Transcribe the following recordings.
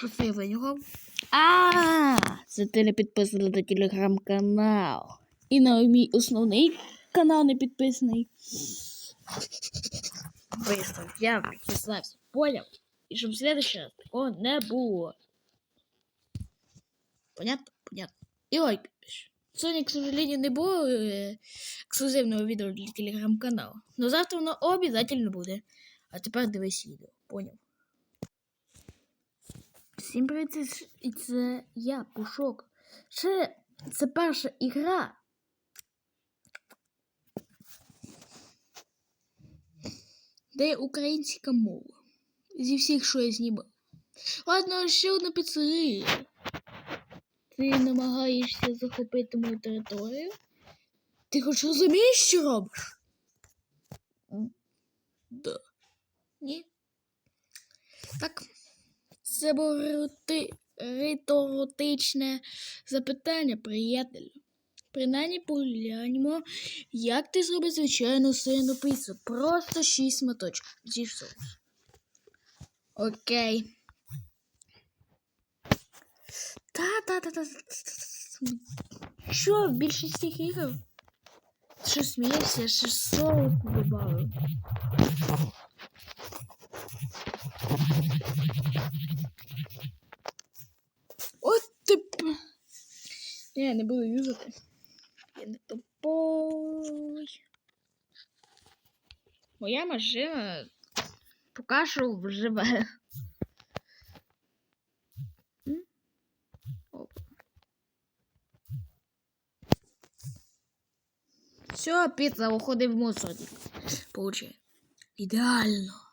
Що це? А, це ти не підписаний на телеграм-канал. І на мій основний канал не підписаний. Вистав, я підписався, поняв? І щоб в следующий раз такого не було. Понятно? Понятно. І лайк підпиши. Сьогодні, к сожалению, не було е, ексклюзивного відео для телеграм-каналу. Но завтра воно обов'язково буде. А тепер дивись відео, поняв? Всім привіт, і це я, Пушок. Ще це перша ігра. Де українська мова. Зі всіх, що я знімав. Ладно, ще одна піцерія. Ти намагаєшся захопити мою територію? Ти хоч розумієш, що робиш? Да. Ні? Так. Це було риторичне запитання, приятелю. Принаймні погляньмо, як ти зробиш звичайну сирну піцу. Просто шість сматочків. Зі соус. Окей. Та-та-та-та. Що в більшості ігор? Що смієшся, що соус додав. От ти. п- Я не буду юзати. Я не тупой. Моя машина поки що вживе. Все, піца уходить в мусорник. Получай. Ідеально.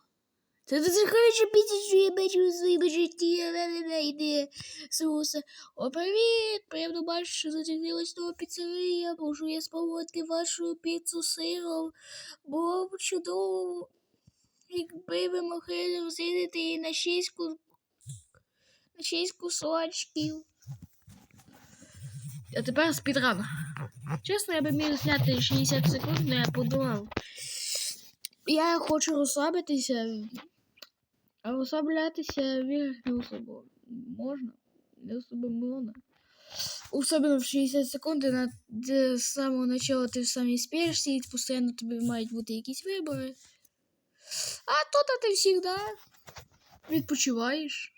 Ти захоче піти, що я бачу у своєму житті, але йде соуса. О, привіт! Приємно бачити, що зацінилась нова піцерія. Можу я спробувати вашу піцу сиром. Було б чудово, якби ви могли розділити її на шість, ку... на шість кусочків. А тепер спідран. Чесно, я би міг зняти 60 секунд, але я подумав. Я хочу розслабитися, а розслаблятися вірш не особо можна. Не особо можна. Особливо в 60 секунд на з самого початку ти в самій спешці, і постійно тобі мають бути якісь вибори. А тут ти завжди відпочиваєш.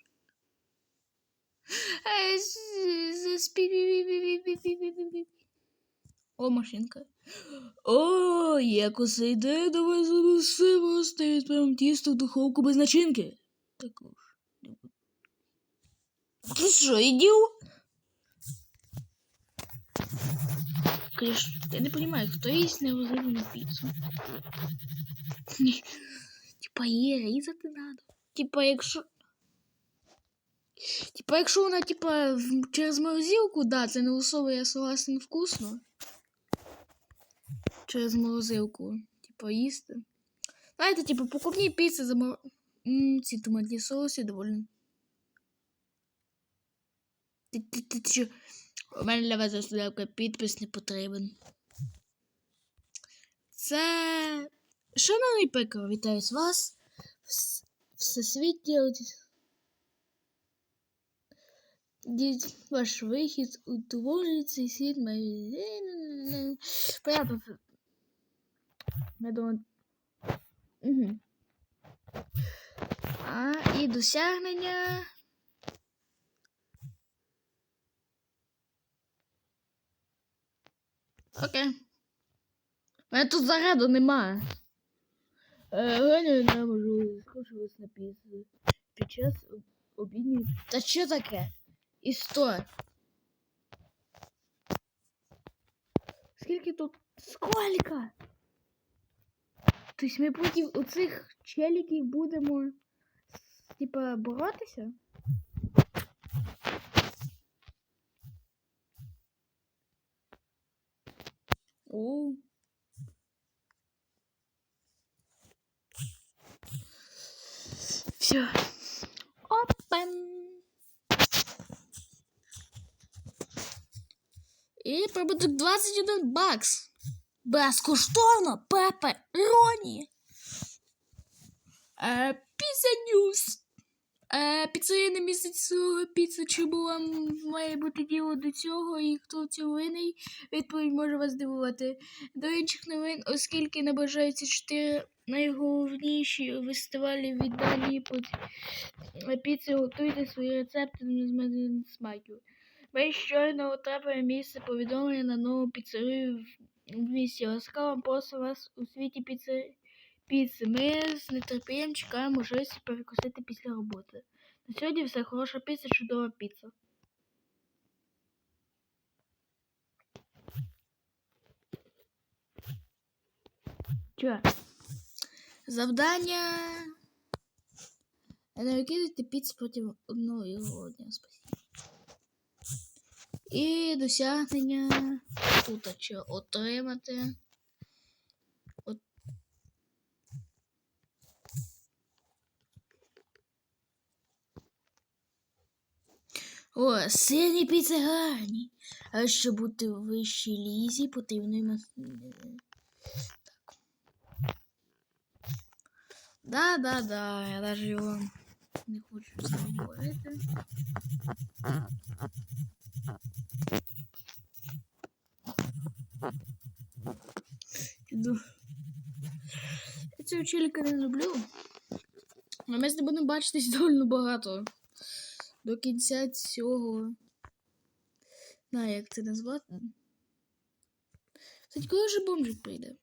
Е, спі- О, машинка. О, як усе йде, давай занесемо стоїть прям тісто в духовку без начинки. Не буду. Ти що, ідіот? Криш, я не розумію, хто їсть невозливу піцу. Ні. Типа її різати треба. Типа, якщо. Типа, якщо вона, типа, через морозилку, да, це не особо, я согласен, вкусно. Через морозилку, типа, їсти. Знаєте, типа, покупні піци за мор... Ці томатні соуси доволі. У мене для вас заставка підпис не потрібен. Це. Шановний пекар, вітаю з вас. Вс- Всесвітній Дід- Ваш вихід у творчий світ має. Понятно. Я думаю. Угу. А, і досягнення. Окей. У мене тут заряду немає. Е, не можу скушуватись на піцу під час об- обідньої. Та що таке? І сто. Скільки тут? Сколько? Тобто ми проти оцих челіків будемо типа боротися? О. Все. Опен. І прибуток 21 бакс. Безкоштовно, Пепе, Роні. Е, Піса Ньюс. Е, піцерія місяць свого піцу, чому вам має бути діло до цього і хто в цьому винний? Відповідь може вас здивувати. До інших новин, оскільки наближаються чотири найголовніші фестивалі від Данії по піці, готуйте свої рецепти з смаків. Ми щойно потрапили місце повідомлення на нову піцерію місті. Ласкаво просимо вас у світі піци... піци. Ми з нетерпінням чекаємо можливості перекусити після роботи. На сьогодні все хороша піца, чудова піца. Чо? Завдання. Не викидайте піцу проти одного дня. Спасибо. І досягнення тут що отримати. От... О, сині піци гарні. А щоб бути в вищій лізі, потрібно їм... Так. Да, да, да, я даже його не хочу з ним говорити. Іду. Я цього челіка не люблю. А ми з ним будемо бачитись доволі багато. До кінця цього. На, як це назвати? Кстати, коли вже бомжик прийде?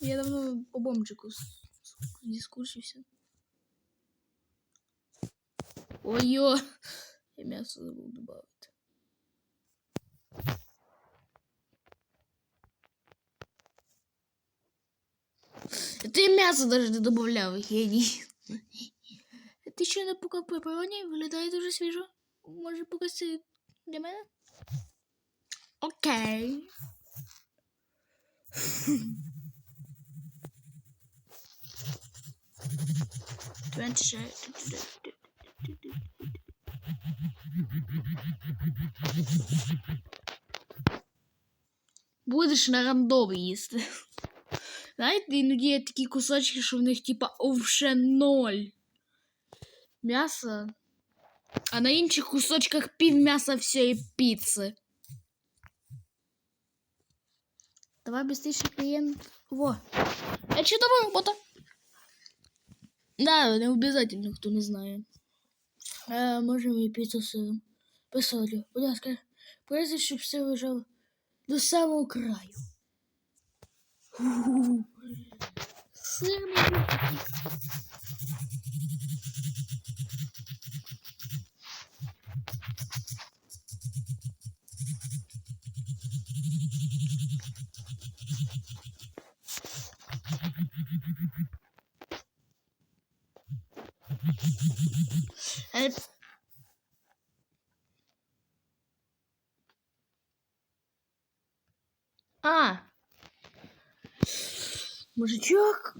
Я давно по бомжику дискурсився. Ой-ё! Я мясо забыл добавить. Ты мясо даже не добавляв, геній. Ти ще не покав пеппероні? Виглядає дуже свіжо. Може покажи для мене? Окей. Twenty Будеш на рандом їсти. Знаєте, іноді є такі кусочки, що в них типа овше ноль м'яса, а на інших кусочках пів м'яса всієї піци. Давай быстрее клиент. Во. Это чудовая работа. Да, не обязательно, хто не знає. А, можемо і піцу сиром. Посолю. Будь ласка, прежде, щоб все лежало до самого краю. Сирний. Е, А. Мужичок.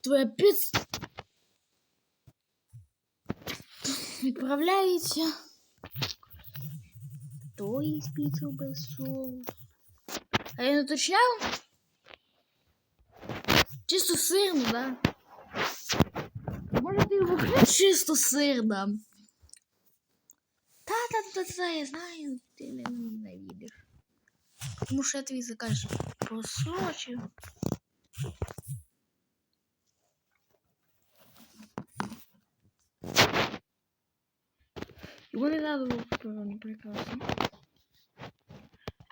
Твоя піц відправляється. То є піцу без соусу. А я не уточняв? Чисто сирно, да? Може ти його чисто сирно. Та-та-та-та, я знаю, ти мене ненавидиш. Тому що я твій заказ просрочив. Його не треба було пеппероні, прекрасно.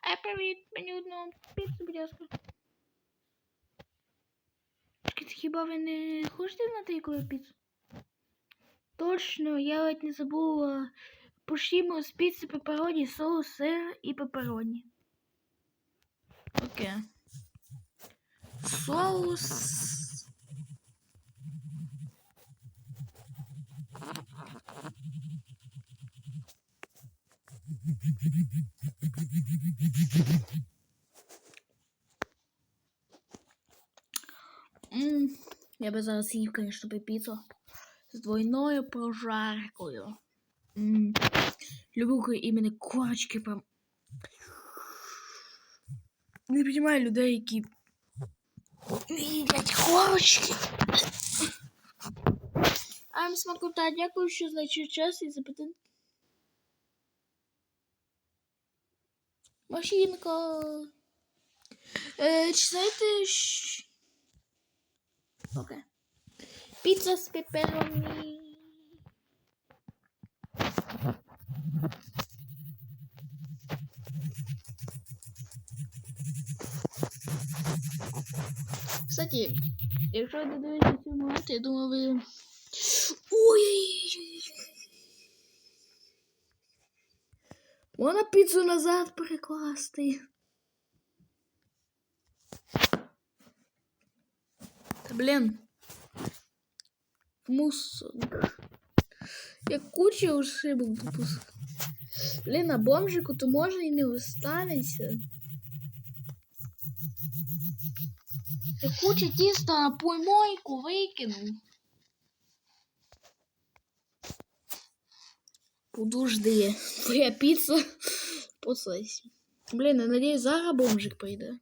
А привіт, мені одну піцу, будь ласка. Хіба не хочете яку я піцу? Точно, я ледь не забула. Почнімо з піци пеппероні, соус, сир і пеппероні. Окей. Соус. М, Я би зараз їв, звісно, би піцу З двойною прожаркою. М, Люблю іменно корочки прям. Не розумію людей, які їдять корочки. А смакота. Дякую, що знайшли час і запитання. Машинка. Е, чи знаєте... щ- Окей. Піца з пепероні. Кстати, якщо ви додивитесь цю момент, я думаю, ви... ой Можна піцу назад перекласти. Та блін. Мусор. Я куча ошибок допускаю. Блін, на бомжику то може і не останеться. Я куча тіста на помойку викинув. Подожди, твоя піца по сесі. Блін, я надіюсь, зараз бомжик прийде.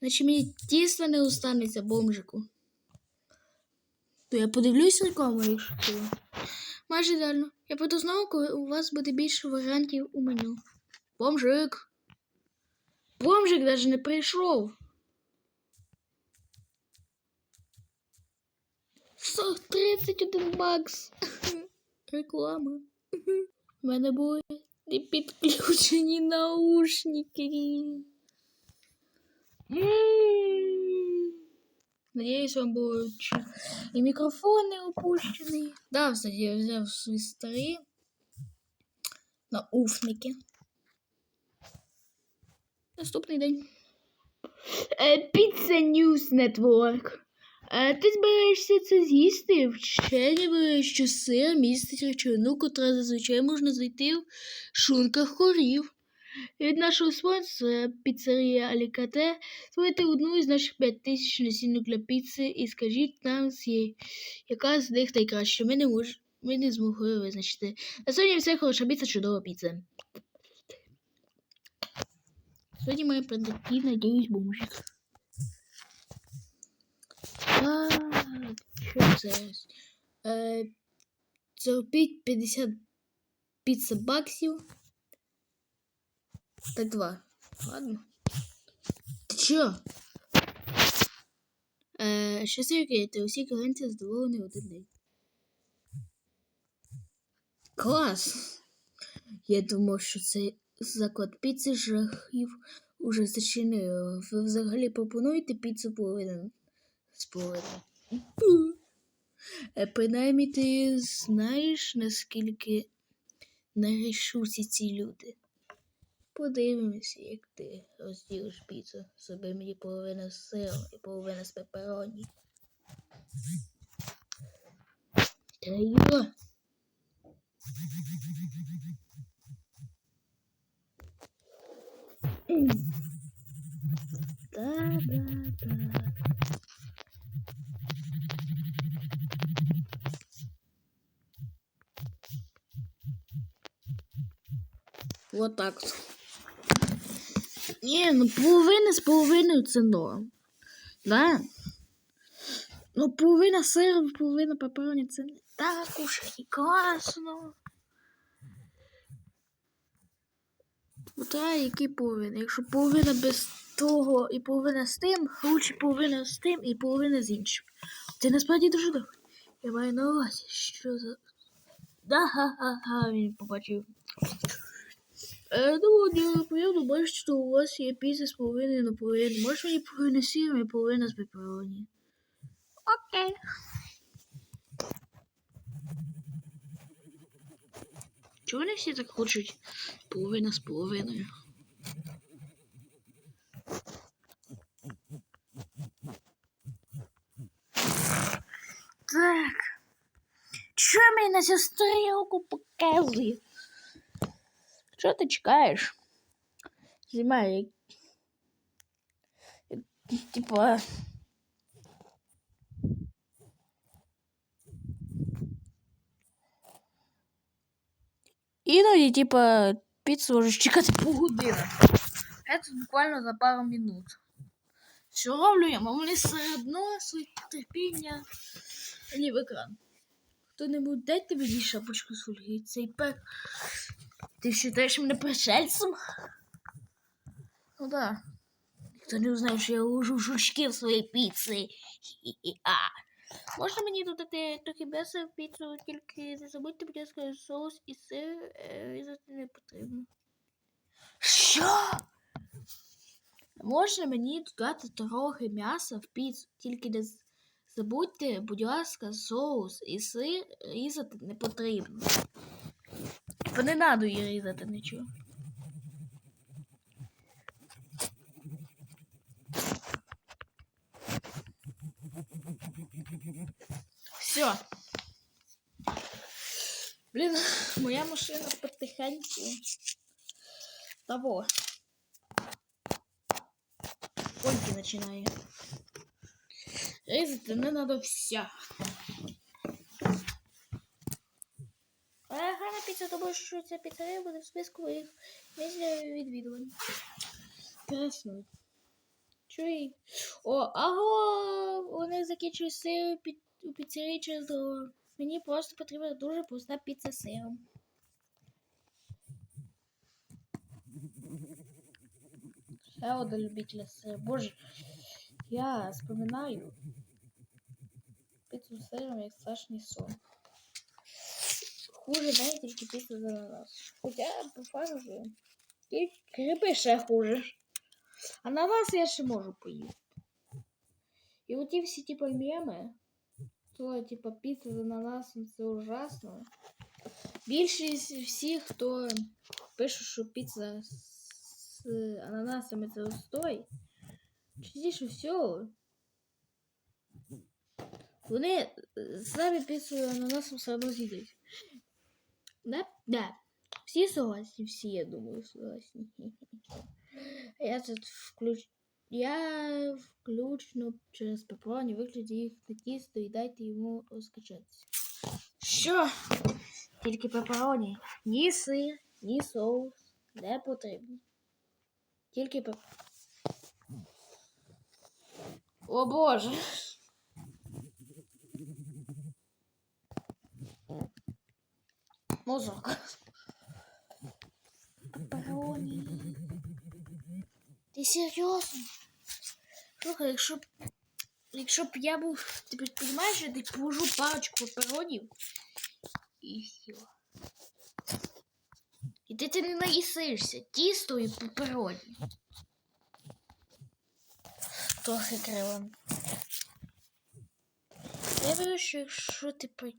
Наче мені тіста не останеться бомжику. То я подивлюсь рекламу, якщо це. Майже ідеально. Я буду знову, коли у вас буде більше варіантів у меню. Бомжик. Бомжик навіть не прийшов. 131 бакс. Реклама. У мене були підключені наушники. М. Надіюсь, вам було чу- і мікрофон опущений. Да, кстати, я взяв свої старі науфники. Наступний день. Е, Pizza News Network. Ти збираєшся це з'їсти? Вчені вважають, що сир містить речовину, котра зазвичай можна знайти в шлунках хорів. Від нашого спонсора піцерія Алікате звайте одну із наших 5000 насінок для піци і скажіть нам, яка з них найкраща. Ми не мож... ми не змогли визначити. На сьогодні все хороша піца, чудова піца. Сьогодні має прийти, надіюсь, бомжик. А, що це? Е, Зробіть 50 піцебаксів. Т2. Ладно. Ти чо? Е, що це яке? Ти усі клієнти задоволені один день. Клас! Я думав, що цей заклад піци жахів уже зачинив. Ви взагалі пропонуєте піцу половину з половиною? Е, принаймні ти знаєш, наскільки нарішуся ці люди. Подивимося, як ти розділиш піцу. Зроби мені половину з сиром і половину з пепероні. Та йо. Да-да-да. Вот так. Ні, ну половина з половиною це норм. Да? Ну, половина сиру, половина пепероні це не так уж і класно. От а які половини? Якщо половина без того і половина з тим, лучше половина з тим і половина з іншим. Це насправді дуже добре. Я маю на увазі, що за. Да, ха-ха-ха, він побачив. Е, ну, я бачити, що у вас є піца з половиною на половину. Можеш мені половину з і половина з пепероні? Окей. Чого вони всі так хочуть половина з половиною? Так. Чого мені на цю стрілку показує? Що ти чекаєш? Знімай. як- як, Типа. Іноді, типа, піцу можеш чекати погодини. Це буквально за пару минут. Що роблю я? Мені все одно своє терпіння. Ні в екран. Хто-небудь дайте мені шапочку з фольги. Цей пек. Ти вважаєш мене пришельцем? Ну да. Ніхто не узнає, що я ложу жучки в своїй піці. Можна мені додати трохи м'яса в піцу, тільки не забудьте, будь ласка, соус і сир е, різати не потрібно. Що? Можна мені додати трохи м'яса в піцу, тільки не забудьте, будь ласка, соус і сир різати не потрібно. Бо не треба її різати нічого. Все. Блін, моя машина потихеньку. Того. Ольги починає. Різати не треба вся. Але гарна піца, тому що ця піцерія буде в списку моїх місця відвідувань. Красно. Чуй. О, аго! Вони закінчують сир у піцерії через дорогу. Мені просто потрібна дуже проста піца з сиром. Ще один любитель сиру. Боже, я вспоминаю піцу з сиром як страшний сон. Хуже навіть тільки піца з ананасом. Хоча по факту гриби ще хуже. Ананас я ще можу поїсти. І оті всі типу меми, то типу піца з ананасом це ужасно. Більшість всіх, хто пише, що піца з ананасами це устой, частіше всього, вони самі піцу ананасом все одно з'їдять. Да? Да. Всі согласні, всі, я думаю, согласні. Я тут включ... Я включно через пепероні вигляді їх на тісто і дайте йому розкачатися. Що? Тільки пепероні. Ні сир, ні соус не потрібно. Тільки пеп... О боже. Музыка. Пепероні. Ти серйозно? Слухай, якщо б. Якщо б я був. Ти розумієш, я так положу парочку пеперонів. І все. І ти, ти не наїсишся. Тісто і пепероні. Трохи криво. Я вірю, що якщо ти при...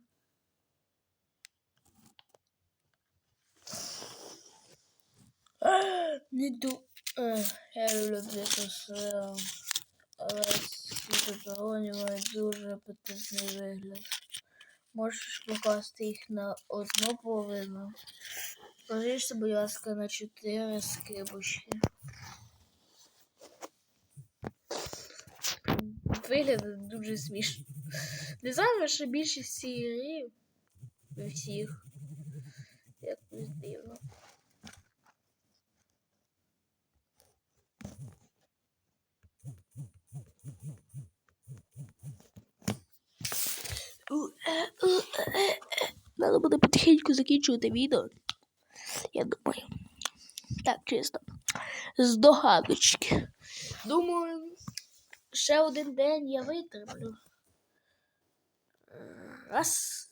Не ду... Я люблю сиром, але пепероні мають дуже апетитний вигляд. Можеш покласти їх на одну половину. Поріжте, будь ласка, на чотири скибочки. Виглядає дуже смішно. Не знаю, що більшість сірів всіх. Якось дивно. Надо буде потихеньку закінчувати відео. Я думаю. Так, чисто. З догадочки. Думаю, ще один день я витримлю. Раз.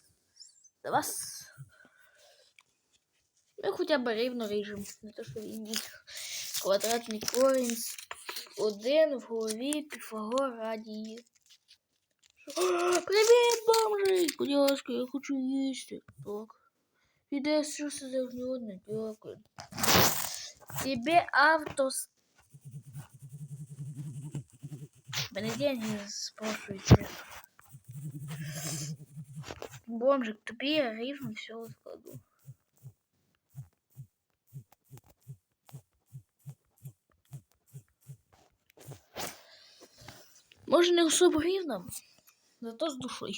Два. Ми хоча б рівно ріжемо. Не то, що він квадратний корінь. Один в голові Піфагор радіє. Привіт, бомжик! Будь ласка, я хочу їсти. Так. Іде що це за одне, дякую. Тебе автос. Мене деньги спрашиваете. Бомжик, тобі я рівно все розкладу. Може не особо рівно, зато з душою.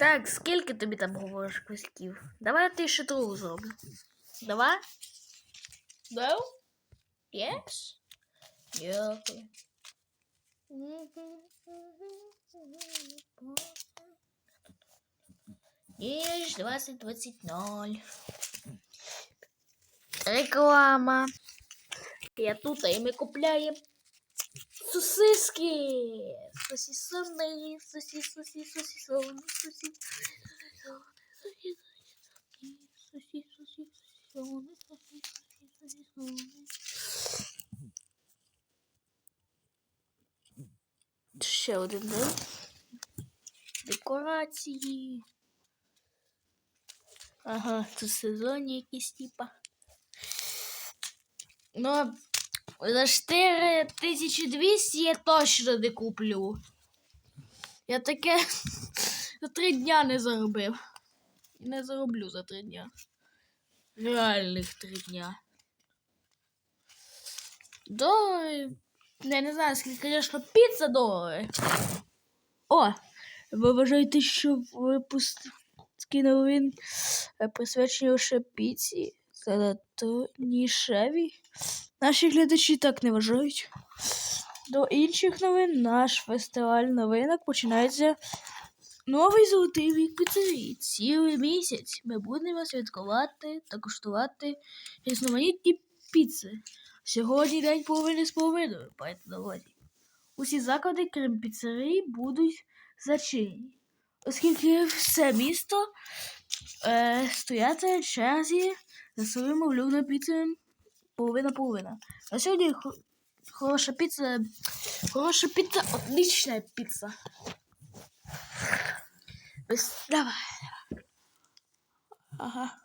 Так, скільки тобі там говориш квестків? Давай я ти ще другу зроблю. Давай? No? Yes? Дякую. Ніж 2020. Реклама. Я тут, і ми купляємо сосиски. Сосисони, сосі, сосі, сосисони, сосі. Ще один день. Декорації. Ага, тут сезонні якісь типа. Ну, за 4200 я точно не куплю. Я таке за три дня не заробив. І не зароблю за три дня. Реальних три дня. Долари. Я не знаю, скільки, звісно, піца долари. О! Ви вважаєте, що випуск новин е, присвячені лише піці? Занадто нішеві? Наші глядачі так не вважають. До інших новин наш фестиваль новинок починається новий золотий вік піцерії. Цілий місяць ми будемо святкувати та куштувати різноманітні піци. Сьогодні день половини з половиною, на увазі. Усі заклади, крім піцерії, будуть зачинені, оскільки все місто е, стояти в черзі за своїми улюбленими піцами половина-половина. А сьогодні хо- хороша піца, хороша піца, отличная піца. Давай, давай. Ага.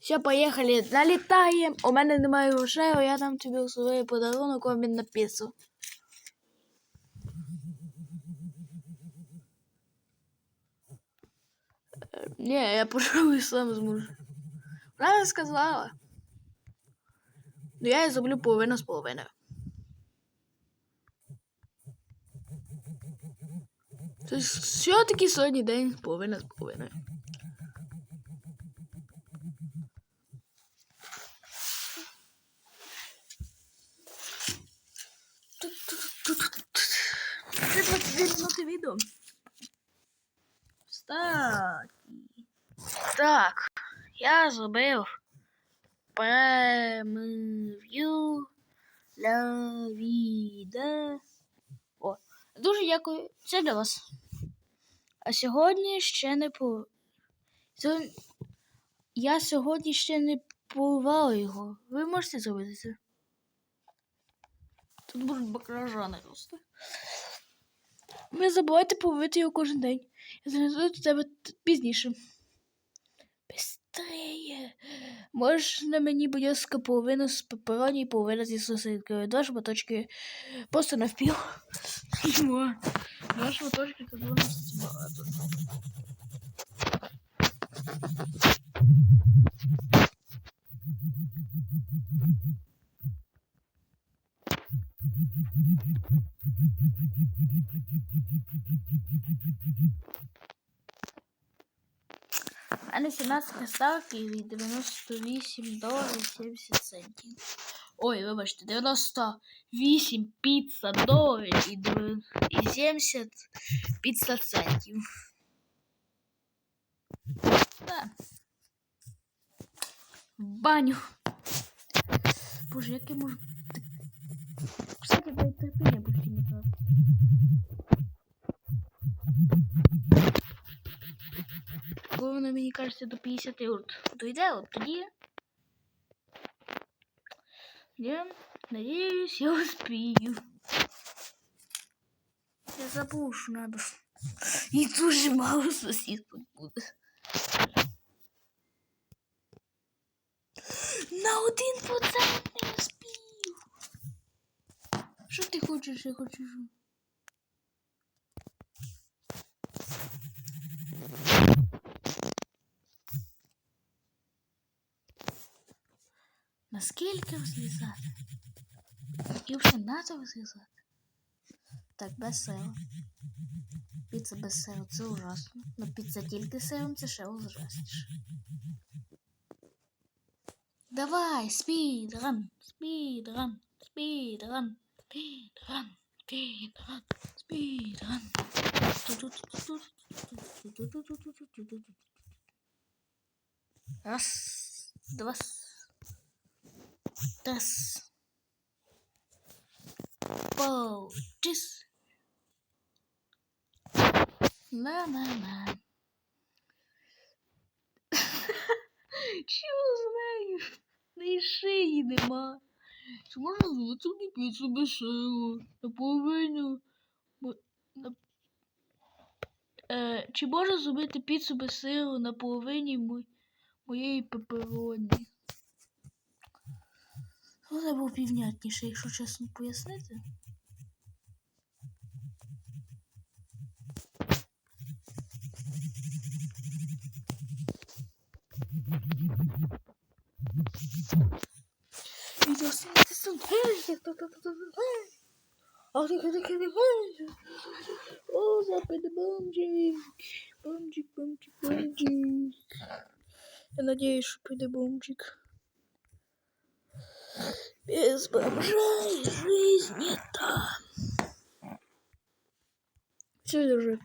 Все, поїхали, налітаємо. У мене немає грошей, а я дам тобі свій подарунок обмін на піцу. Е, Ні, я пожалуй сам зможу. Вона сказала. Ну я її зроблю половину з половиною. Тобто все-таки сьогодні день половина з половиною. Це 22 минути відео. Кстати. Так, я зробив прев'ю для відео. О, дуже дякую. Це для вас. А сьогодні ще не по. Я сьогодні ще не поливала його. Ви можете зробити це? Тут будуть баклажани рости. Не забувайте половити його кожен день. Я занесу до тебе пізніше. Быстрее. Можна на мені, будь ласка, половину з пепероні і половину зі сосискою. Два шматочки просто навпіл. Два шматочки це досить багато. У мене 17 ставки і 98 доларів 70 центів. Ой, вибачте, 98 піца доларів і, дев- і 70 піца центів. Так. Баню. Боже, як я можу. Кстати, терпіння почти не так. Коли воно мені кажеться до 50 от дойде, от тоді. Я надіюсь, я успію. Я забув, що надо. І дуже мало сосисок буде. На один процент не успів. Що ти хочеш? Я хочу. Наскільки розрізати? І вже надо розрізати. Так, без сиру. Піца без сиру це ужасно. Но піца тільки з сиром це ще ужасніше. Давай, спідран, спідран, спідран, спідран, спідран, спідран. Раз, два, раз. Получись. На-на-на. Чого з нею? Неї шиї нема. Чи можна звати піцу без сиру? Наполовину. мо- На... Е, чи можна зробити піцу без сиру на половині мо... моєї пепероні? Вона був півнятніше, якщо чесно пояснити. Відео знімати сон. Ах, ти ходи, ходи, ходи. О, запити бомжик. Бомжик, бомжик, бомжик. Я надеюсь, что придет бомжик. Без бомжей жизни там. Все вже.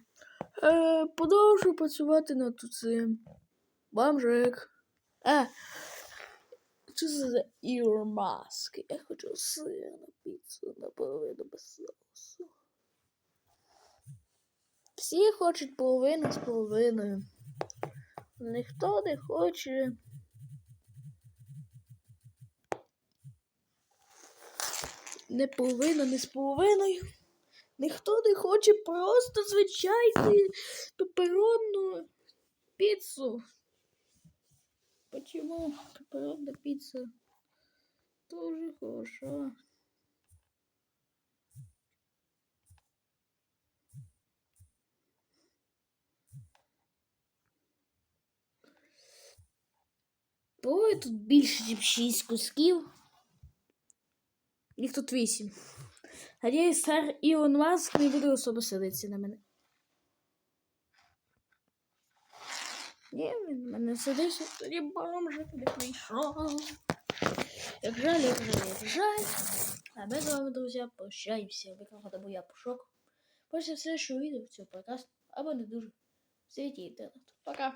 Е, продовжу працювати над цим. Бомжик. Е, що це за Elon? Я хочу сир на піцу наполовину без соусу. Всі хочуть половину з половиною. Ніхто не хоче. Не половина, не з половиною. Ніхто не хоче просто звичайну пеперонну піцу. Почему пепперонная пицца тоже хороша? Ой, тут більше, ніж 6 кусків. Їх тут 8. Надіюсь, сер Ілон Маск не буде особо сидитися на мене. Ні, він мене сидиться, тоді бомжик не прийшов. Як жаль, як жаль, як жаль. А ми з вами, друзі, прощаємося. Викликати бо я пошок. Бачите все, що відео, все прекрасно, або не дуже. Світі інтернету. Пока.